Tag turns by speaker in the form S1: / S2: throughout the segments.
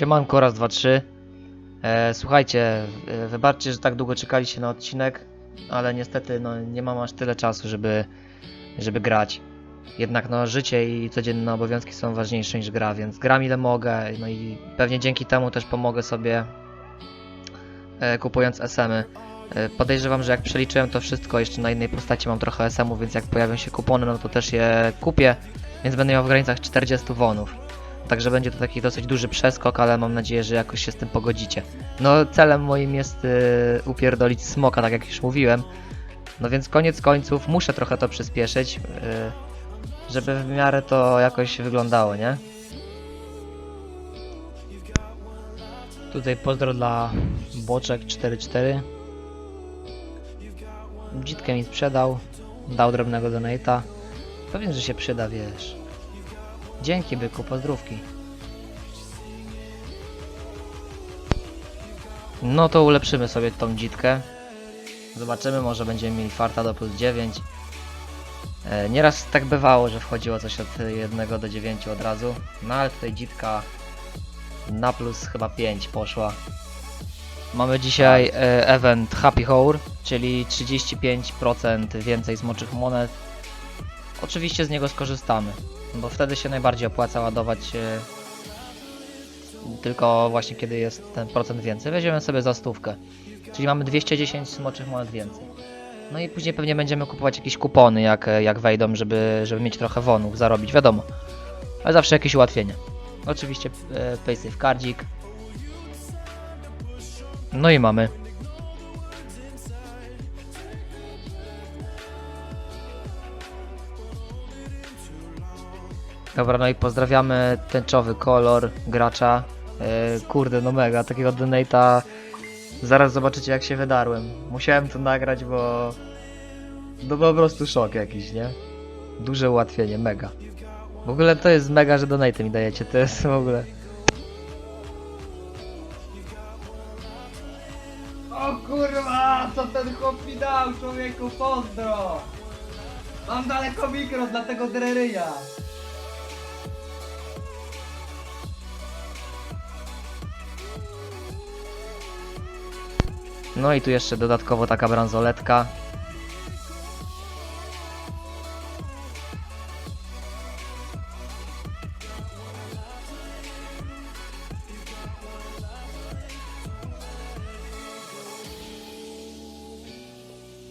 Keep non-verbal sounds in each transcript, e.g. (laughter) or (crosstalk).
S1: Siemanko, raz, dwa, trzy. E, słuchajcie, e, wybaczcie, że tak długo czekaliście na odcinek, ale niestety no, nie mam aż tyle czasu, żeby, żeby grać. Jednak no, życie i codzienne obowiązki są ważniejsze niż gra, więc gram ile mogę, no i pewnie dzięki temu też pomogę sobie e, kupując SM-y. E, podejrzewam, że jak przeliczyłem to wszystko, jeszcze na innej postaci mam trochę SM-ów, więc jak pojawią się kupony, no to też je kupię, więc będę miał w granicach 40 wonów. Także będzie to taki dosyć duży przeskok, ale mam nadzieję, że jakoś się z tym pogodzicie. No celem moim jest y, upierdolić smoka, tak jak już mówiłem. No więc koniec końców muszę trochę to przyspieszyć, y, żeby w miarę to jakoś wyglądało, nie? Tutaj pozdro dla Boczek 44. Dzitkę mi sprzedał, dał drobnego donata. Pewnie, że się przyda, wiesz. Dzięki byku, pozdrówki. No to ulepszymy sobie tą dzitkę. Zobaczymy, może będziemy mieli farta do plus 9. E, nieraz tak bywało, że wchodziło coś od 1 do 9 od razu. No ale tutaj dzitka na plus chyba 5 poszła. Mamy dzisiaj e, event Happy Hour, czyli 35% więcej smoczych monet. Oczywiście z niego skorzystamy bo wtedy się najbardziej opłaca ładować e, tylko właśnie kiedy jest ten procent więcej. Weźmiemy sobie za stówkę, czyli mamy 210 smoczych monet więcej. No i później pewnie będziemy kupować jakieś kupony jak, jak wejdą, żeby, żeby mieć trochę wonów, zarobić, wiadomo. Ale zawsze jakieś ułatwienia. Oczywiście e, PaySafe cardzik. No i mamy. Dobra, no i pozdrawiamy tęczowy kolor gracza. E, kurde, no mega, takiego donate'a zaraz zobaczycie jak się wydarłem. Musiałem to nagrać, bo no po prostu szok jakiś, nie? Duże ułatwienie, mega. W ogóle to jest mega, że donate mi dajecie, to jest w ogóle...
S2: O kurwa, co ten chłop mi dał, człowieku, pozdro! Mam daleko mikro dla tego dreryja.
S1: No i tu jeszcze dodatkowo taka bransoletka.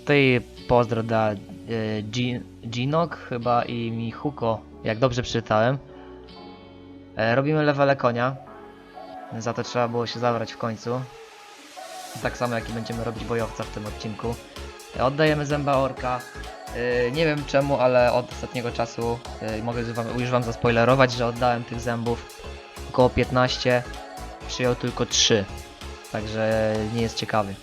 S1: Tutaj pozdro dla e, Gi- Ginok chyba i Michuko, jak dobrze przeczytałem. E, robimy levele konia. Za to trzeba było się zabrać w końcu. Tak samo jak i będziemy robić bojowca w tym odcinku. Oddajemy zęba orka. E, Nie wiem czemu, ale od ostatniego czasu e, mogę już wam, już wam zaspoilerować, że oddałem tych zębów około 15. Przyjął tylko 3. Także nie jest ciekawy.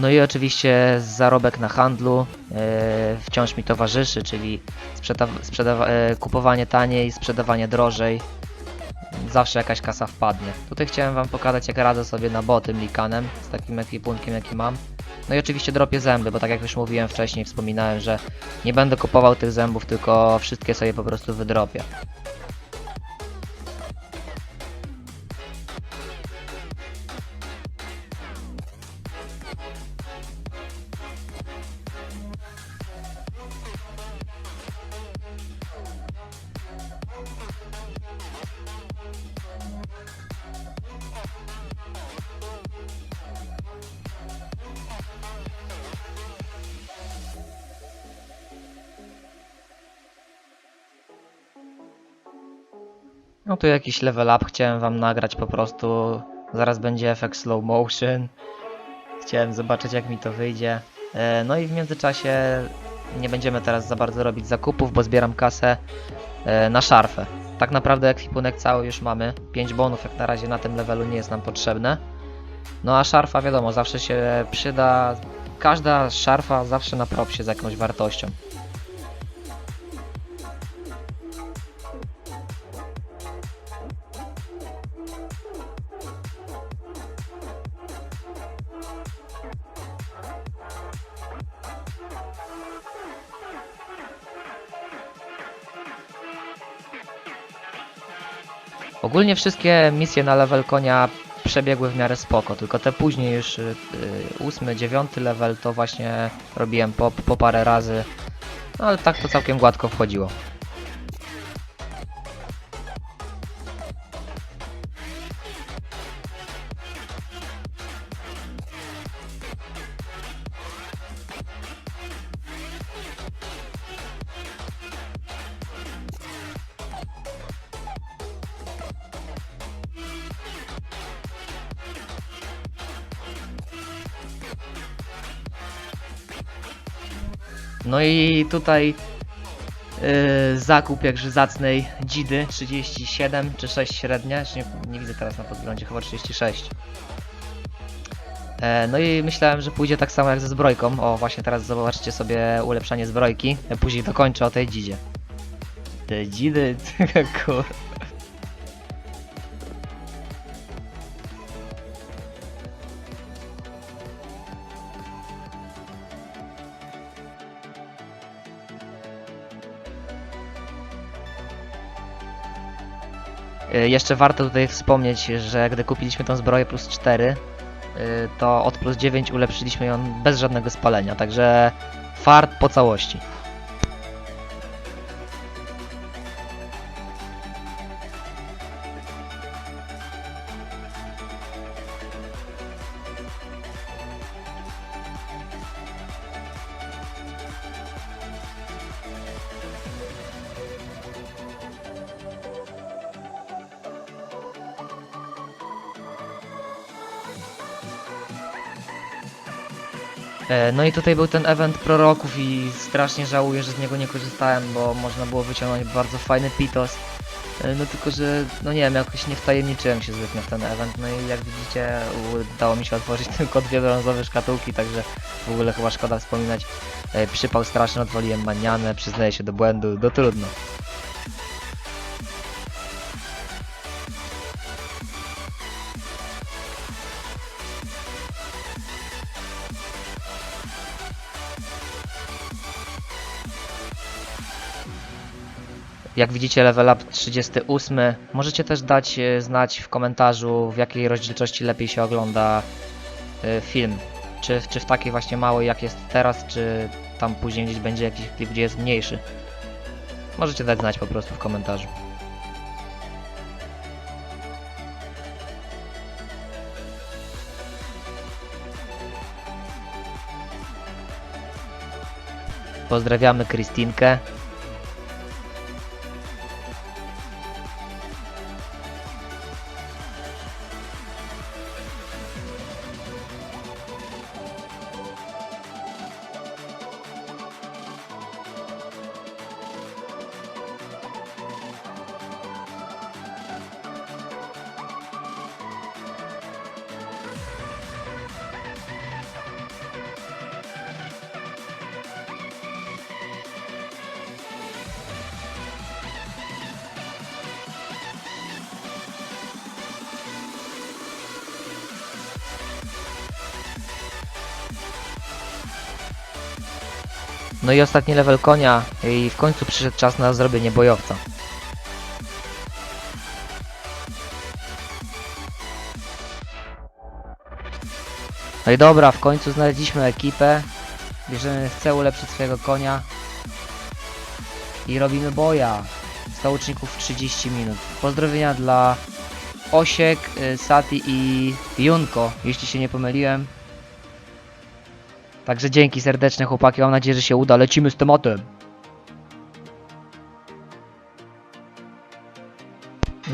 S1: No i oczywiście zarobek na handlu e, wciąż mi towarzyszy, czyli e, kupowanie taniej, sprzedawanie drożej. Zawsze jakaś kasa wpadnie. Tutaj chciałem wam pokazać jak radzę sobie na botym likanem z takim ekwipunkiem jaki mam. No i oczywiście dropię zęby, bo tak jak już mówiłem wcześniej, wspominałem, że nie będę kupował tych zębów, tylko wszystkie sobie po prostu wydropię. No tu jakiś level up chciałem wam nagrać po prostu. Zaraz będzie efekt slow motion. Chciałem zobaczyć jak mi to wyjdzie. E, No i w międzyczasie nie będziemy teraz za bardzo robić zakupów, bo zbieram kasę e, na szarfę. Tak naprawdę ekwipunek cały już mamy. 5 bonów jak na razie na tym levelu nie jest nam potrzebne. No a szarfa wiadomo, zawsze się przyda. Każda szarfa zawsze na propsie z jakąś wartością. Ogólnie wszystkie misje na level konia przebiegły w miarę spoko, tylko te później już y, y, ósmy, dziewiąty level to właśnie robiłem po, po parę razy, no ale tak to całkiem gładko wchodziło. No i tutaj yy, zakup jakże zacnej Dzidy 37 czy 6 średnie, czy nie, nie widzę teraz na podglądzie, chyba 36. E, no i myślałem, że pójdzie tak samo jak ze zbrojką. O, właśnie teraz zobaczycie sobie ulepszanie zbrojki. Ja później dokończę o tej dzidzie. Te dzidy, (laughs) kur... Jeszcze warto tutaj wspomnieć, że gdy kupiliśmy tą zbroję plus 4, y, to od plus 9 ulepszyliśmy ją bez żadnego spalenia, także fart po całości. No i tutaj był ten event proroków i strasznie żałuję, że z niego nie korzystałem, bo można było wyciągnąć bardzo fajny pitos. E, No tylko, że no nie wiem, jakoś nie wtajemniczyłem się zbytnio w ten event, no i jak widzicie udało mi się otworzyć (laughs) tylko dwie brązowe szkatułki, także w ogóle chyba szkoda wspominać. E, Przypał straszny, odwaliłem manianę, przyznaję się do błędu, no trudno. Jak widzicie level up 38. Możecie też dać e, znać w komentarzu w jakiej rozdzielczości lepiej się ogląda e, film. Czy, czy w takiej właśnie małej jak jest teraz, czy tam później gdzieś będzie jakiś klip, gdzie jest mniejszy. Możecie dać znać po prostu w komentarzu. Pozdrawiamy Krystinkę. No i ostatni level konia i w końcu przyszedł czas na zrobienie bojowca. No i dobra, w końcu znaleźliśmy ekipę. Bierzemy celu ulepszyć swojego konia. I robimy boja. 100 uczników w 30 minut. Pozdrowienia dla Osiek, y, Sati i Junko, jeśli się nie pomyliłem. Także dzięki serdeczne chłopaki, mam nadzieję, że się uda. Lecimy z tematem.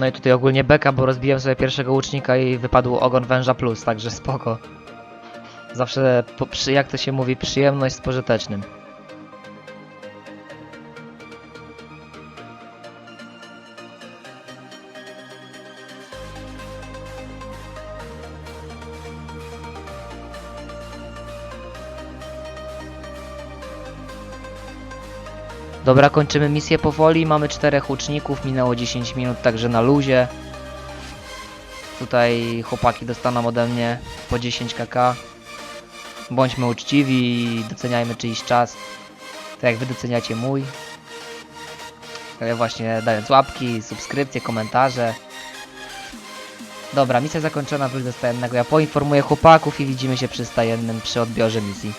S1: No i tutaj ogólnie beka, bo rozbiłem sobie pierwszego łucznika i wypadł ogon węża plus, także spoko. Zawsze, po, przy, jak to się mówi, przyjemność z pożytecznym. Dobra, kończymy misję powoli. Mamy czterech łuczników, minęło 10 minut, także na luzie. Tutaj chłopaki dostaną ode mnie po 10 kk. Bądźmy uczciwi i doceniajmy czyjś czas. Tak jak wy doceniacie mój. E, Właśnie dając łapki, subskrypcje, komentarze. Dobra, misja zakończona, wróć do stajennego. Ja poinformuję chłopaków i widzimy się przy stajennym przy odbiorze misji.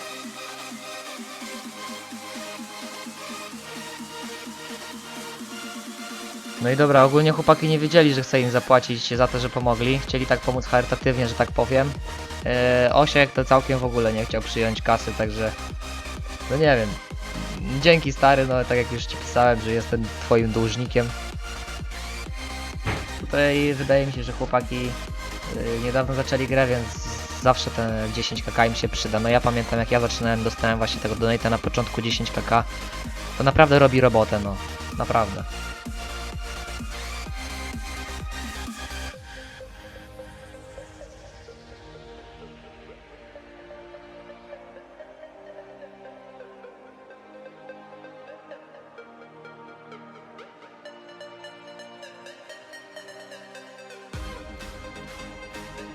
S1: No i dobra, ogólnie chłopaki nie wiedzieli, że chcę im zapłacić za to, że pomogli. Chcieli tak pomóc charytatywnie, że tak powiem. Eee, Osiek to całkiem w ogóle nie chciał przyjąć kasy, także... No nie wiem. Dzięki stary, no tak jak już ci pisałem, że jestem twoim dłużnikiem. Tutaj wydaje mi się, że chłopaki yy, niedawno zaczęli grę, więc zawsze te 10 kk im się przyda. No ja pamiętam jak ja zaczynałem, dostałem właśnie tego donata na początku 10 kk. To naprawdę robi robotę, no. Naprawdę.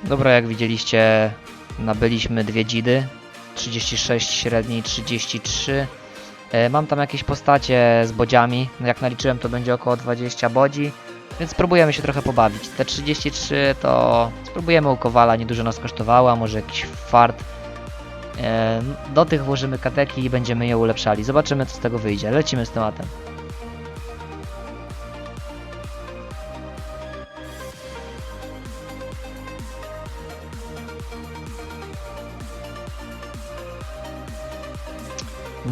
S1: Dobra, jak widzieliście, nabyliśmy dwie dzidy. 36 średniej, 33. E, Mam tam jakieś postacie z bodziami. No jak naliczyłem, to będzie około 20 bodzi. Więc spróbujemy się trochę pobawić. Te 33 to spróbujemy u Kowala, niedużo nas kosztowało, a może jakiś fart. E, Do tych włożymy kateki i będziemy je ulepszali. Zobaczymy co z tego wyjdzie. Lecimy z tematem.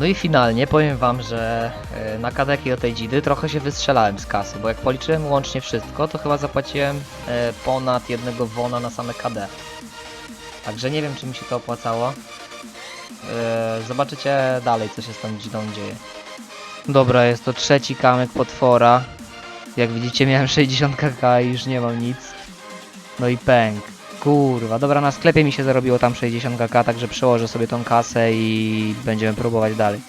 S1: No i finalnie powiem wam, że e, na kadeki o tej dzidy trochę się wystrzelałem z kasy, bo jak policzyłem łącznie wszystko, to chyba zapłaciłem e, ponad jednego wona na same KD. Także nie wiem, czy mi się to opłacało. E, Zobaczycie dalej, co się z tą dzidą dzieje. Dobra, jest to trzeci kamyk potwora. Jak widzicie, miałem 60 kk i już nie mam nic. No i pęk. Kurwa, dobra, na sklepie mi się zarobiło tam 60 kk, także przełożę sobie tą kasę i będziemy próbować dalej.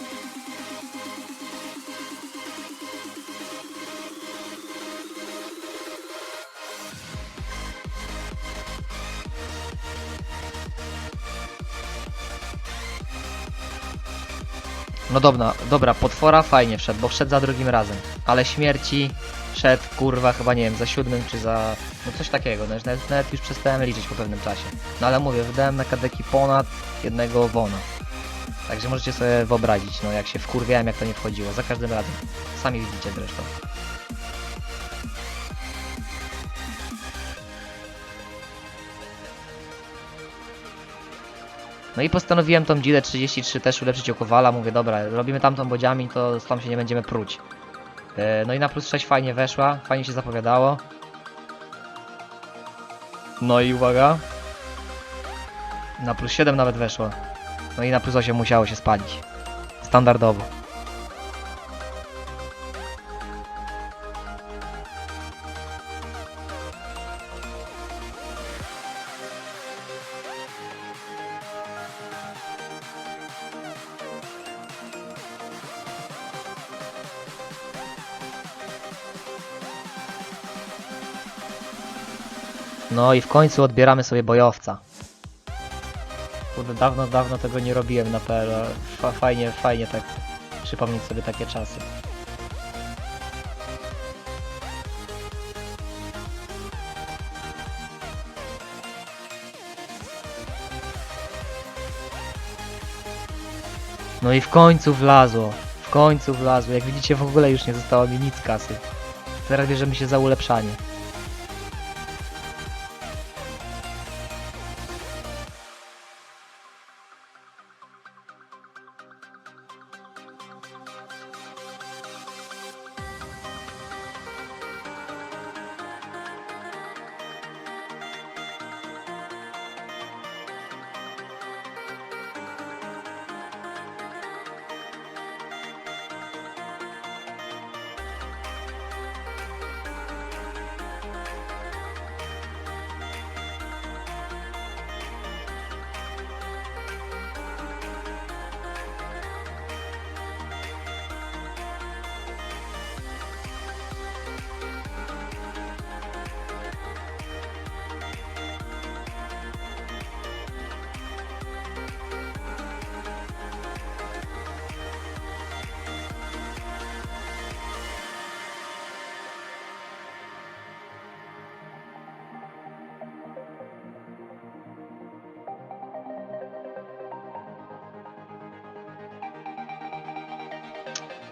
S1: No dobra, dobra, potwora fajnie wszedł, bo wszedł za drugim razem. Ale śmierci wszedł, kurwa, chyba nie wiem, za siódmym czy za... No coś takiego, no nawet, nawet już przestałem liczyć po pewnym czasie. No ale mówię, wydałem na kadeki ponad jednego wona. Także możecie sobie wyobrazić, no jak się wkurwiałem, jak to nie wchodziło. Za każdym razem. Sami widzicie zresztą. No i postanowiłem tą dzidę 33 też ulepszyć o Kowala. Mówię, dobra, robimy tamtą bodziami, to tą się nie będziemy pruć. E, No i na plus 6 fajnie weszła, fajnie się zapowiadało. No i uwaga. Na plus 7 nawet weszło. No i na plus 8 musiało się spalić. Standardowo. No i w końcu odbieramy sobie bojowca. Kurde, dawno, dawno tego nie robiłem na PL. Fa fajnie, fajnie tak przypomnieć sobie takie czasy. No i w końcu wlazło. W końcu wlazło. Jak widzicie w ogóle już nie zostało mi nic kasy. Teraz bierzemy się za ulepszanie.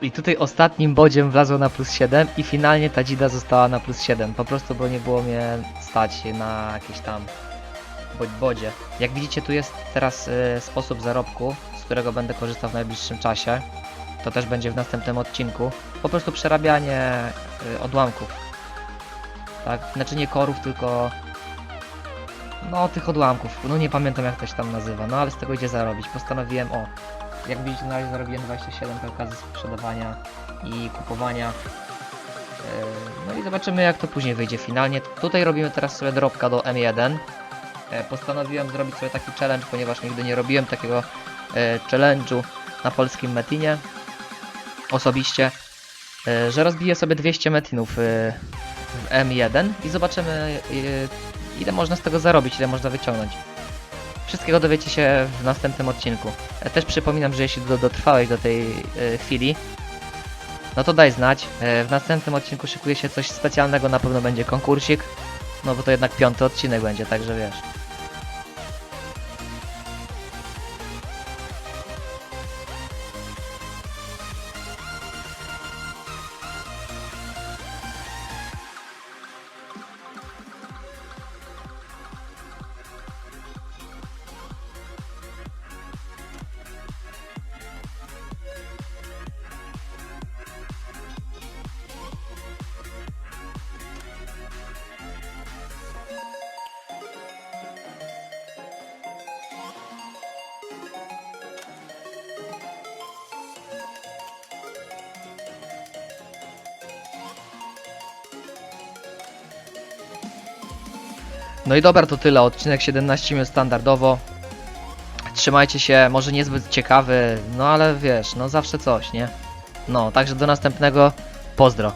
S1: I tutaj ostatnim bodziem wlazło na plus 7 i finalnie ta dzida została na plus 7. Po prostu, bo nie było mnie stać na jakieś tam bo- bodzie. Jak widzicie, tu jest teraz y, sposób zarobku, z którego będę korzystał w najbliższym czasie. To też będzie w następnym odcinku. Po prostu przerabianie y, odłamków. Tak, znaczy nie korów, tylko no tych odłamków. No nie pamiętam jak to się tam nazywa, no ale z tego idzie zarobić. Postanowiłem, o, jak widzicie na razie zarobiłem 27 przy okazji sprzedawania i kupowania. Yy, No i zobaczymy jak to później wyjdzie finalnie. Tutaj robimy teraz sobie dropka do M1. E, Postanowiłem zrobić sobie taki challenge, ponieważ nigdy nie robiłem takiego e, challenge'u na polskim metinie. Osobiście. e, Że rozbiję sobie 200 metinów e, w M1 i zobaczymy e, ile można z tego zarobić, ile można wyciągnąć. Wszystkiego dowiecie się w następnym odcinku. E, Też przypominam, że jeśli do, dotrwałeś do tej e, chwili, no to daj znać. E, w następnym odcinku szykuje się coś specjalnego, na pewno będzie konkursik. No bo to jednak piąty odcinek będzie, także wiesz. No i dobra, to tyle. Odcinek 17 minut standardowo. Trzymajcie się, może niezbyt ciekawy, no ale wiesz, no zawsze coś, nie? No, także do następnego. Pozdro.